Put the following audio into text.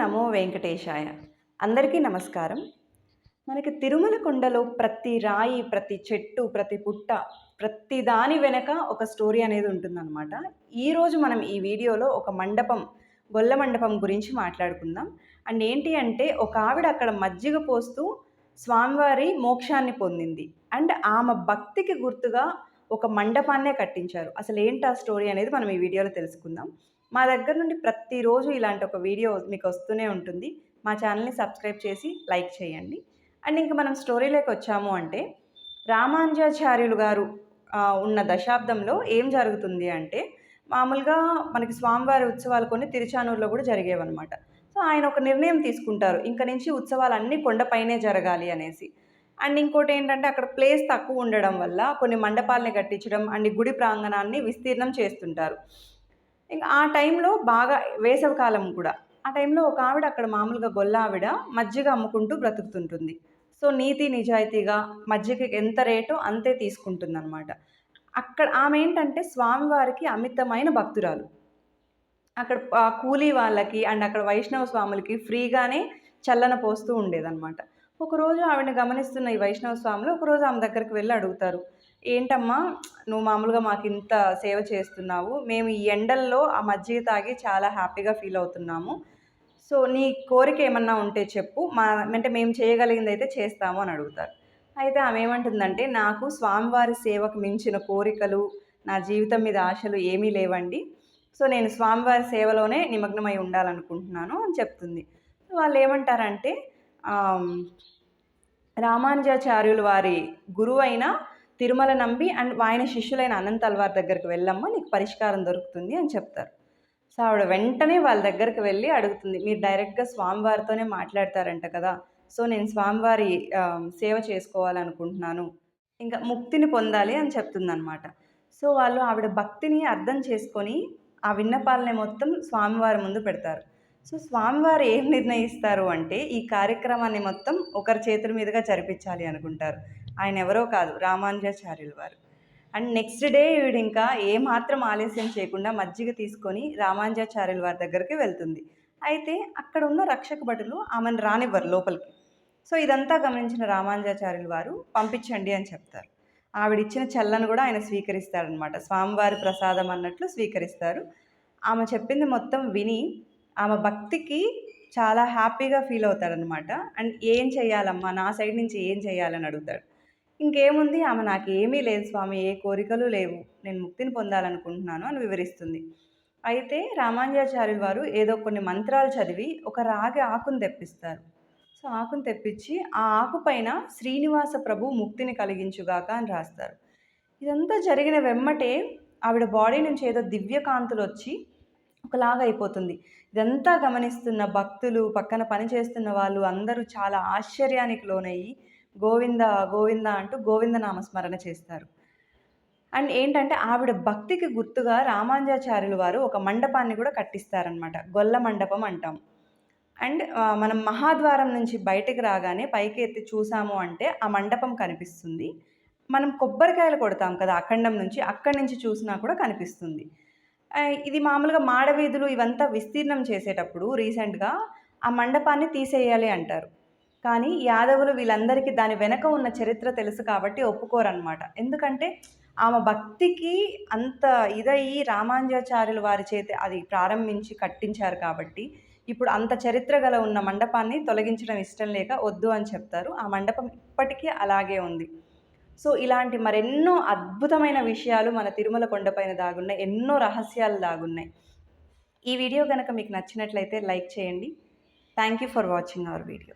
నమో వెంకటేశాయ. అందరికీ నమస్కారం. మనకి తిరుమల కొండలో ప్రతి రాయి ప్రతి చెట్టు ప్రతి పుట్ట ప్రతి దాని వెనక ఒక స్టోరీ అనేది ఉంటుందన్నమాట. ఈరోజు మనం ఈ వీడియోలో ఒక మండపం గొల్ల మండపం గురించి మాట్లాడుకుందాం. అండ్ ఏంటి అంటే ఒక ఆవిడ అక్కడ మజ్జిగ పోస్తూ స్వామివారి మోక్షాన్ని పొందింది. అండ్ ఆమె భక్తికి గుర్తుగా ఒక మండపాన్నే కట్టించారు. అసలు ఏంటి ఆ స్టోరీ అనేది మనం ఈ వీడియోలో తెలుసుకుందాం. మా దగ్గర నుండి ప్రతిరోజు ఇలాంటి ఒక వీడియో మీకు వస్తూనే ఉంటుంది. మా ఛానల్ని సబ్స్క్రైబ్ చేసి లైక్ చేయండి. అండ్ ఇంకా మనం స్టోరీలోకి వచ్చాము అంటే రామానుజాచార్యులు గారు ఉన్న దశాబ్దంలో ఏం జరుగుతుంది అంటే మామూలుగా మనకి స్వామివారి ఉత్సవాలు కొన్ని తిరుచానూరులో కూడా జరిగేవన్నమాట. సో ఆయన ఒక నిర్ణయం తీసుకుంటారు. ఇంక నుంచి ఉత్సవాలు అన్నీ కొండపైనే జరగాలి అనేసి. అండ్ ఇంకోటి ఏంటంటే అక్కడ ప్లేస్ తక్కువ ఉండడం వల్ల కొన్ని మండపాలని కట్టించడం అండ్ గుడి ప్రాంగణాన్ని విస్తీర్ణం చేస్తుంటారు. ఇంకా ఆ టైంలో బాగా వేసవికాలం కూడా. ఆ టైంలో ఒక ఆవిడ అక్కడ మామూలుగా గొల్ల ఆవిడ మజ్జిగ అమ్ముకుంటూ బ్రతుకుతుంటుంది. సో నీతి నిజాయితీగా మజ్జిగకి ఎంత రేటో అంతే తీసుకుంటుంది అనమాట అక్కడ ఆమె ఏంటంటే స్వామివారికి అమితమైన భక్తురాలు. అక్కడ కూలీ వాళ్ళకి అండ్ అక్కడ వైష్ణవ స్వాములకి ఫ్రీగానే చల్లన పోస్తూ ఉండేదన్నమాట. ఒకరోజు ఆవిడని గమనిస్తున్న ఈ వైష్ణవ స్వాములు ఒకరోజు ఆమె దగ్గరికి వెళ్ళి అడుగుతారు. ఏంటమ్మా నువ్వు మామూలుగా మాకు ఇంత సేవ చేస్తున్నావు. మేము ఈ ఎండల్లో ఆ మజ్జిగ తాగి చాలా హ్యాపీగా ఫీల్ అవుతున్నాము. సో నీ కోరిక ఏమన్నా ఉంటే చెప్పు. మా అంటే మేము చేయగలిగింది అయితే చేస్తాము అని అడుగుతారు. అయితే ఆమె ఏమంటుందంటే నాకు స్వామివారి సేవకు మించిన కోరికలు నా జీవితం మీద ఆశలు ఏమీ లేవండి. సో నేను స్వామివారి సేవలోనే నిమగ్నమై ఉండాలనుకుంటున్నాను అని చెప్తుంది. వాళ్ళు ఏమంటారంటే రామానుజాచార్యులు వారి గురువైన తిరుమల నంబి అండ్ ఆయన శిష్యులైన అనంత అల్వార్ దగ్గరికి వెళ్ళమ్మా నీకు పరిష్కారం దొరుకుతుంది అని చెప్తారు. సో ఆవిడ వెంటనే వాళ్ళ దగ్గరికి వెళ్ళి అడుగుతుంది మీరు డైరెక్ట్గా స్వామివారితోనే మాట్లాడతారంట కదా సో నేను స్వామివారి సేవ చేసుకోవాలనుకుంటున్నాను ఇంకా ముక్తిని పొందాలి అని చెప్తుందనమాట సో వాళ్ళు ఆవిడ భక్తిని అర్థం చేసుకొని ఆ విన్నపాలని మొత్తం స్వామివారి ముందు పెడతారు. సో స్వామివారు ఏం నిర్ణయిస్తారు అంటే ఈ కార్యక్రమాన్ని మొత్తం ఒకరి చేతుల మీదుగా జరిపించాలి అనుకుంటారు. ఆయన ఎవరో కాదు రామానుజాచార్యులు వారు. అండ్ నెక్స్ట్ డే ఈవిడ ఇంకా ఏమాత్రం ఆలస్యం చేయకుండా మజ్జిగ తీసుకొని రామానుజాచార్యుల వారి దగ్గరికి వెళ్తుంది. అయితే అక్కడ ఉన్న రక్షక భటులు ఆమెను రానివ్వరు లోపలికి. సో ఇదంతా గమనించిన రామానుజాచార్యుల వారు పంపించండి అని చెప్తారు. ఆవిడిచ్చిన చల్లను కూడా ఆయన స్వీకరిస్తాడనమాట. స్వామివారి ప్రసాదం అన్నట్లు స్వీకరిస్తారు. ఆమె చెప్పింది మొత్తం విని ఆమె భక్తికి చాలా హ్యాపీగా ఫీల్ అవుతాడనమాట. అండ్ ఏం చేయాలమ్మా? నా సైడ్ నుంచి ఏం చేయాలని అడుగుతాడు. ఇంకేముంది? ఆమె నాకు ఏమీ లేదు స్వామి ఏ కోరికలు లేవు. నేను ముక్తిని పొందాలనుకుంటున్నాను అని వివరిస్తుంది. అయితే రామాంజాచార్యులు వారు ఏదో కొన్ని మంత్రాలు చదివి ఒక రాగి ఆకును తెప్పిస్తారు. సో ఆకును తెప్పించి ఆ ఆకు పైన శ్రీనివాస ప్రభు ముక్తిని కలిగించుగాక అని రాస్తారు. ఇదంతా జరిగిన వెమ్మటే ఆవిడ బాడీ నుంచి ఏదో దివ్యకాంతులు వచ్చి ఒకలాగా అయిపోతుంది. ఇదంతా గమనిస్తున్న భక్తులు పక్కన పనిచేస్తున్న వాళ్ళు అందరూ చాలా ఆశ్చర్యానికి లోనయ్యి గోవింద గోవింద అంటూ గోవింద నామస్మరణ చేస్తారు. అండ్ ఏంటంటే ఆవిడ భక్తికి గుర్తుగా రామాంజాచార్యులు వారు ఒక మండపాన్ని కూడా కట్టిస్తారనమాట గొల్ల మండపం అంటాం. అండ్ మనం మహాద్వారం నుంచి బయటికి రాగానే పైకి ఎత్తి చూసాము అంటే ఆ మండపం కనిపిస్తుంది. మనం కొబ్బరికాయలు కొడతాం కదా అఖండం నుంచి అక్కడి నుంచి చూసినా కూడా కనిపిస్తుంది. ఇది మామూలుగా మాడవీధులు ఇవంతా విస్తీర్ణం చేసేటప్పుడు రీసెంట్గా ఆ మండపాన్ని తీసేయాలి అంటారు. కానీ యాదవులు వీళ్ళందరికీ దాని వెనక ఉన్న చరిత్ర తెలుసు కాబట్టి ఒప్పుకోరనమాట ఎందుకంటే ఆమె భక్తికి అంత ఇదయ్యి రామాంజాచార్యులు వారి చేతి అది ప్రారంభించి కట్టించారు కాబట్టి ఇప్పుడు అంత చరిత్ర గల ఉన్న మండపాన్ని తొలగించడం ఇష్టం లేక వద్దు అని చెప్తారు. ఆ మండపం ఇప్పటికీ అలాగే ఉంది. సో ఇలాంటి మరెన్నో అద్భుతమైన విషయాలు మన తిరుమల కొండపైన దాగున్నాయి ఎన్నో రహస్యాలు దాగున్నాయి. ఈ వీడియో కనుక మీకు నచ్చినట్లయితే లైక్ చేయండి. Thank you for watching our video.